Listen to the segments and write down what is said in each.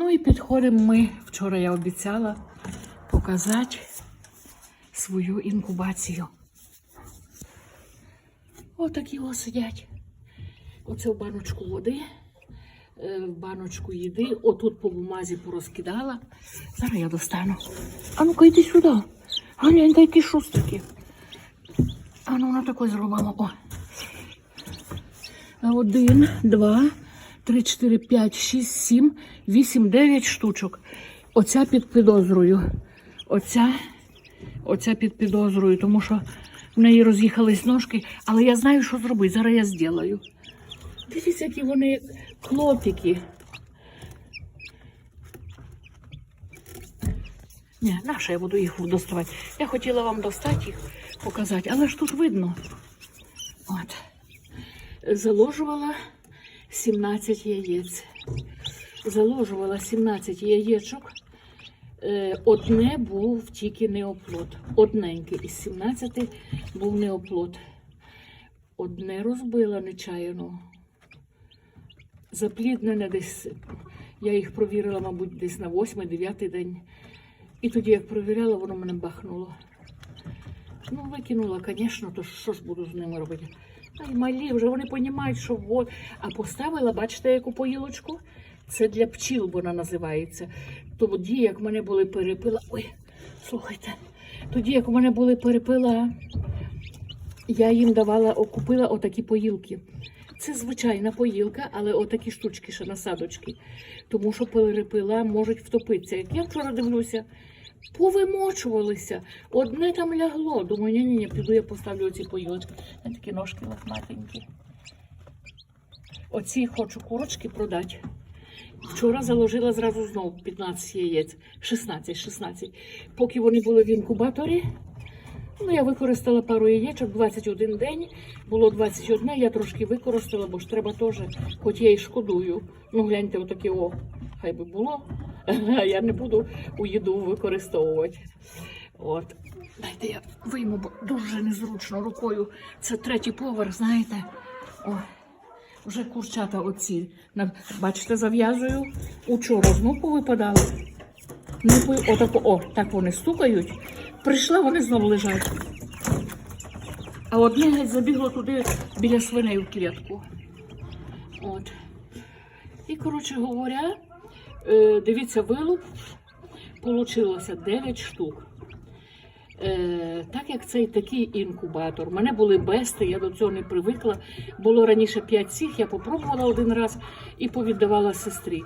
Ну і підходимо ми. Вчора я обіцяла показати свою інкубацію. Отакі ось сидять. Оце в баночку води, е, в баночку їди. Отут по бумазі порозкидала. Зараз я достану. А ну-ка йди сюди. Гляньте, які шустрики. А ну на такой зробимо. О. Один, два, три, чотири, п'ять, шість, сім, вісім, дев'ять штучок. Оця під підозрою. Оця, оця під підозрою, тому що в неї роз'їхались ножки, але я знаю, що зробити. Зараз я зроблю. Дивіться, які вони як хлопики. Ні, наша я буду їх доставати. Я хотіла вам достати їх, показати, але ж тут видно. От. Заложувала 17 яєць. Заложувала 17 яєчок. Е, Одне був тільки неоплод. Одненький із 17 був неоплод. Одне розбила нечаяно. Запліднене десь. Я їх провірила, мабуть, десь на 8-9 день. І тоді, як провіряла, воно мене бахнуло. Ну, викинула, звісно, то що ж буду з ними робити? Ай, малі, вже вони розуміють, що от. А поставила, бачите, яку поїлочку? Це для пчіл вона називається. Тоді, як в мене були перепила. Ой, слухайте, тоді, як у мене були перепила, я їм давала, купила отакі поїлки. Це звичайна поїлка, але отакі штучки, ще насадочки. Тому що перепила можуть втопитися. Як я вчора дивлюся, повимочувалися. Одне там лягло. Думаю, ні, ні, ні, піду я поставлю оці поїлочки. Вони такі ножки лохматенькі. Оці хочу курочки продати. Вчора заложила зразу знову 15 яєць, 16, 16. Поки вони були в інкубаторі, ну я використала пару яєчок, 21 день, було 21, я трошки використала, бо ж треба теж, хоч я і шкодую. Ну гляньте, отаке о, хай би було. Я не буду у їду використовувати. От. Дайте я вийму, бо дуже незручно рукою. Це третій поверх, знаєте. О. Вже курчата оці. Бачите, зав'язую. Учора знов повипадали. Ну, ви- отако, о, так вони стукають. Прийшла, вони знову лежать. А одне геть забігло туди біля свиней в клітку. От. І, коротше говоря, дивіться, вилуп получилося 9 штук. Е, так як цей такий інкубатор, у мене були бести, я до цього не привикла. Було раніше 5 цих, я попробувала один раз і повіддавала сестрі.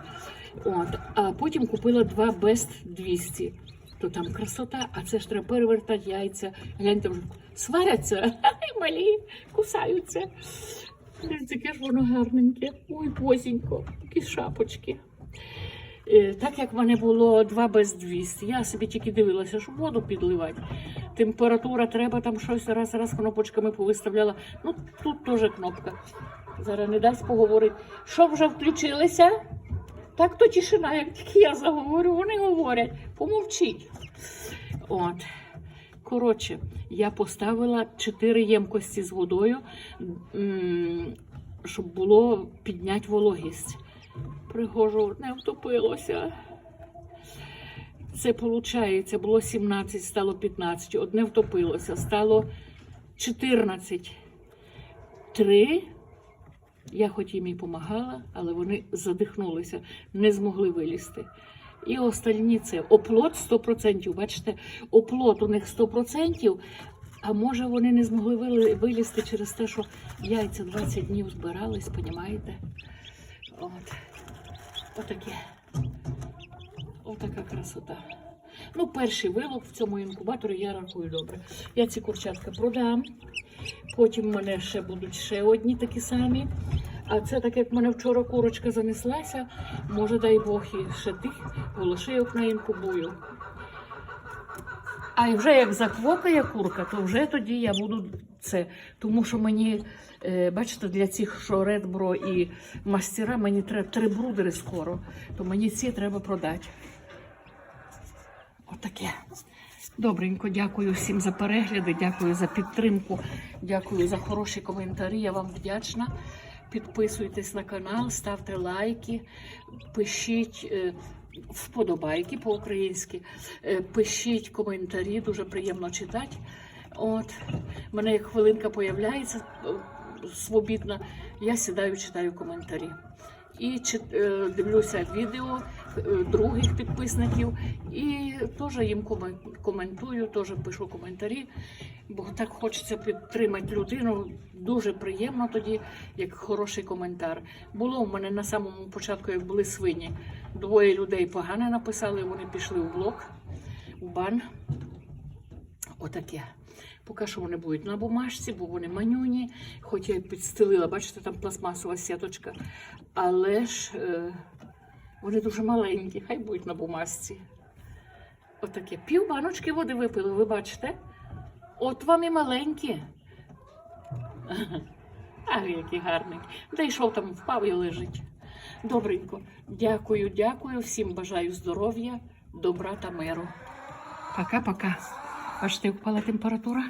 От. А потім купила два бест 200. То там красота, а це ж треба перевертати яйця. Гляньте, вже сваряться, малі, кусаються. Таке ж воно гарненьке. Ой, позінько, такі шапочки. Е, Так як в мене було два без 200, я собі тільки дивилася, щоб воду підливати. Температура треба там щось раз раз кнопочками повиставляла. Ну тут теж кнопка. Зараз не дасть поговорити. Що вже включилися? Так то тишина, як тільки я заговорю, вони говорять, помовчіть. От. Коротше, я поставила чотири ємкості з водою, щоб було підняти вологість. Пригожу, не втопилося. Це виходить, було 17, стало 15, одне втопилося, стало 14. Три. Я хоч їм і допомагала, але вони задихнулися, не змогли вилізти. І остальні це оплот 100%. Бачите, оплот у них 100%, а може вони не змогли вилізти через те, що яйця 20 днів збирались, понімаєте? От. Отаке. Отака красота. Ну, перший вилок в цьому інкубаторі я рахую добре. Я ці курчатка продам. Потім в мене ще будуть ще одні такі самі. А це так як в мене вчора курочка занеслася, може, дай Бог, і ще тих голошейок наінкубую. А вже як заквокає курка, то вже тоді я буду це. Тому що мені, е, бачите, для цих, що редбро і мастера, мені треба три брудери скоро, то мені ці треба продати. Отаке. Добренько, дякую всім за перегляди, дякую за підтримку, дякую за хороші коментарі. Я вам вдячна. Підписуйтесь на канал, ставте лайки, пишіть. Вподобайки по-українськи. Е, Пишіть коментарі, дуже приємно читати. От, мене як хвилинка появляється е, свобідна, я сідаю, читаю коментарі. І чит- е, дивлюся відео е, других підписників і теж їм коментую, теж пишу коментарі, бо так хочеться підтримати людину. Дуже приємно тоді, як хороший коментар. Було в мене на самому початку, як були свині, двоє людей погано написали, вони пішли в блок, у бан. Отаке. Поки що вони будуть на бумажці, бо вони манюні, хоч я підстелила, бачите, там пластмасова сіточка. Але ж е, вони дуже маленькі, хай будуть на бумажці. Отаке. Пів баночки води випили, ви бачите? От вам і маленькі. Ах, який гарний. Дійшов там, впав і лежить. Добренько. Дякую, дякую. Всім бажаю здоров'я, добра та миру. Пока-пока. Бачите, впала температура.